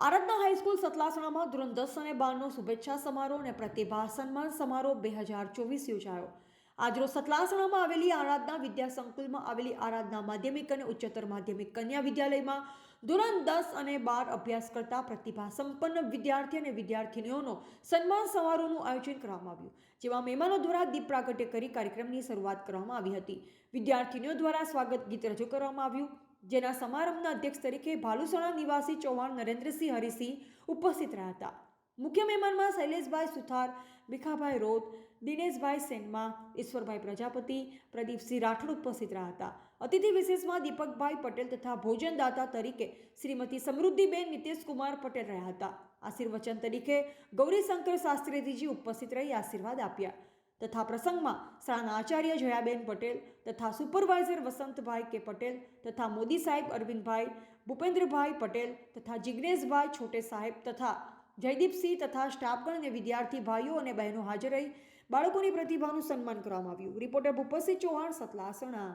આરાધના high school સતલાસણામાં ધોરણ દસ અને બારનો શુભેચ્છા સમારોહ અને પ્રતિભા સન્માન સમારોહ બે હજાર ચોવીસ યોજાયો. આજરોજ સતલાસણામાં આવેલી આરાધના વિદ્યા સંકુલમાં આવેલી આરાધના માધ્યમિક અને ઉચ્ચતર માધ્યમિક કન્યા વિદ્યાલયમાં ધોરણ દસ અને બાર અભ્યાસ કરતા પ્રતિભા સંપન્ન વિદ્યાર્થી અને વિદ્યાર્થીનીઓનો સન્માન સમારોહનું આયોજન કરવામાં આવ્યું, જેમાં મહેમાનો દ્વારા દીપ પ્રાગટ્ય કરી કાર્યક્રમની શરૂઆત કરવામાં આવી હતી. વિદ્યાર્થીનીઓ દ્વારા સ્વાગત ગીત રજૂ કરવામાં આવ્યું. જેના સમારંભના અધ્યક્ષ તરીકે ભાલુસણા નિવાસી ચૌહાણ નરેન્દ્રસિંહ હરિસિંહ ઉપસ્થિત રહ્યા હતા. મુખ્ય મહેમાનમાં શૈલેષભાઈ સુથાર, ભીખાભાઈ રોત દિનેશભાઈ સેનમા ઈશ્વરભાઈ પ્રજાપતિ, પ્રદીપસિંહ રાઠોડ ઉપસ્થિત રહ્યા હતા. અતિથિ વિશેષમાં દીપકભાઈ પટેલ તથા ભોજનદાતા તરીકે શ્રીમતી સમૃદ્ધિબેન નિતેશકુમાર પટેલ રહ્યા હતા. આશીર્વચન તરીકે ગૌરીશંકર શાસ્ત્રીજીજી ઉપસ્થિત રહી આશીર્વાદ આપ્યા. તથા પ્રસંગમાં શાળાના આચાર્ય જયાબેન પટેલ તથા સુપરવાઇઝર વસંતભાઈ કે પટેલ તથા મોદી સાહેબ અરવિંદભાઈ, ભૂપેન્દ્રભાઈ પટેલ તથા જિગ્નેશભાઈ છોટે સાહેબ તથા જયદીપસિંહ તથા સ્ટાફગણ અને વિદ્યાર્થી ભાઈઓ અને બહેનો હાજર રહી બાળકોની પ્રતિભાનું સન્માન કરવામાં આવ્યું. રિપોર્ટર ભૂપતસિંહ ચૌહાણ સતલાસણા